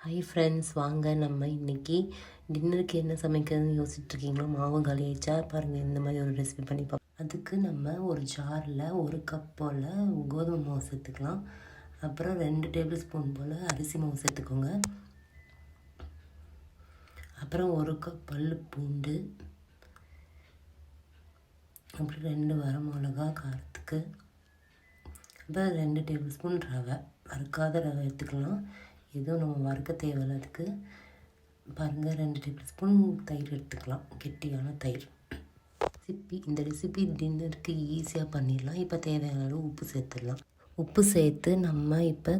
Hi friends வாங்க நம்ம இன்னைக்கு டின்னருக்கு என்ன சமைக்கிறதுன்னு யோசிச்சுட்ருக்கீங்களோ? மாவு காலி ஆயிடுச்சா பாருங்கள் இந்த மாதிரி ஒரு ரெசிபி பண்ணி பார்ப்போம் அதுக்கு நம்ம ஒரு ஜாரில் ஒரு கப் போல் கோதுமை மாவு சேர்த்துக்கலாம். அப்புறம் ரெண்டு டேபிள் ஸ்பூன் போல் அரிசி மாவு சேர்த்துக்கோங்க. அப்புறம் ஒரு கப் பல் பூண்டு. அப்புறம் ரெண்டு வர மிளகா காரத்துக்கு. அப்புறம் ரெண்டு டேபிள் ஸ்பூன் ரவை. வறுக்காத ரவை எடுத்துக்கலாம். எதுவும் நம்ம வறுக்க தேவையில்ல அதுக்கு. பாருங்கள் ரெண்டு டேபிள் ஸ்பூன் தயிர் எடுத்துக்கலாம். கெட்டியான தயிர். ரெசிபி இந்த ரெசிபி டின்னருக்கு ஈஸியாக பண்ணிடலாம். இப்போ தேவையான அளவு உப்பு சேர்த்துடலாம். உப்பு சேர்த்து நம்ம இப்போ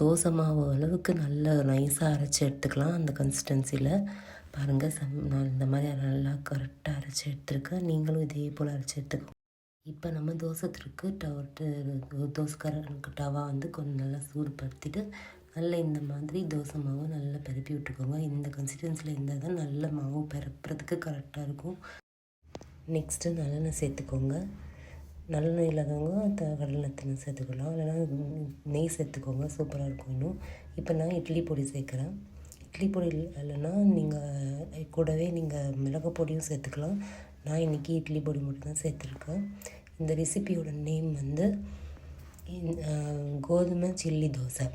தோசை மாவு அளவுக்கு நல்ல நைஸாக அரைச்சி எடுத்துக்கலாம். அந்த கன்சிஸ்டன்சியில் பாருங்கள் சம் நான் இந்த மாதிரி நல்லா கரெக்டாக அரைச்சி எடுத்துருக்கேன். நீங்களும் இதே போல் அரைச்சி எடுத்துக்கோங்க இப்போ நம்ம தோசைத்திற்கு டவர் தோசைக்காரனுக்கு டவா வந்து கொஞ்சம் நல்லா சூடுபடுத்திட்டு நல்லா இந்த மாதிரி தோசை மாவு நல்லா பரப்பி விட்டுக்கோங்க. இந்த கன்சிஸ்டன்சியில் இருந்தால் தான் நல்ல மாவு பரப்புறதுக்கு கரெக்டாக இருக்கும். நெக்ஸ்ட்டு நல்லெண்ணெய் சேர்த்துக்கோங்க. நல்லெண்ணெய் இல்லாதவங்க த கடலெண்ணெய் சேர்த்துக்கலாம். இல்லைனா நெய் சேர்த்துக்கோங்க. சூப்பராக இருக்கும் இன்னும். இப்போ நான் இட்லி பொடி சேர்க்குறேன். இட்லி பொடி இல்லைன்னா நீங்கள் கூடவே நீங்கள் மிளகு பொடியும் சேர்த்துக்கலாம். நான் இன்றைக்கி இட்லி பொடி மட்டும்தான் சேர்த்துருக்கேன். இந்த ரெசிபியோட நேம் வந்து கோதுமை சில்லி தோசை.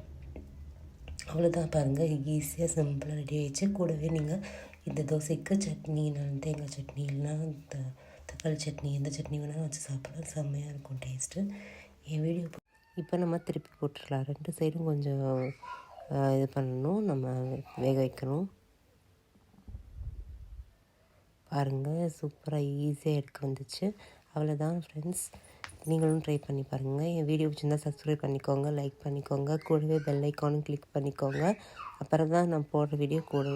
அவ்வளோதான் பாருங்கள் ஈஸியாக சிம்பிளாக ரெடி ஆயிடுச்சு. கூடவே நீங்கள் இந்த தோசைக்கு சட்னி நான் தேங்காய் சட்னி இல்லைனா த தக்காளி சட்னி எந்த சட்னி வேணாலும் வச்சு சாப்பிடலாம். செம்மையாக இருக்கும் டேஸ்ட்டு என் வீடியோ இப்போ நம்ம திருப்பி போட்டுடலாம். ரெண்டு சைடும் கொஞ்சம் இது பண்ணணும். நம்ம வேக வைக்கணும். பாருங்கள் சூப்பராக ஈஸியாக எடுக்க வந்துச்சு. அவ்வளோதான் ஃப்ரெண்ட்ஸ் நீங்களும் ட்ரை பண்ணி பாருங்கள் என் வீடியோ பிடிச்சிருந்தால் சப்ஸ்கிரைப் பண்ணிக்கோங்க லைக் பண்ணிக்கோங்க கூடவே பெல் ஐக்கானும் கிளிக் பண்ணிக்கோங்க. அப்புறம் தான் நான் போடுற வீடியோ கூட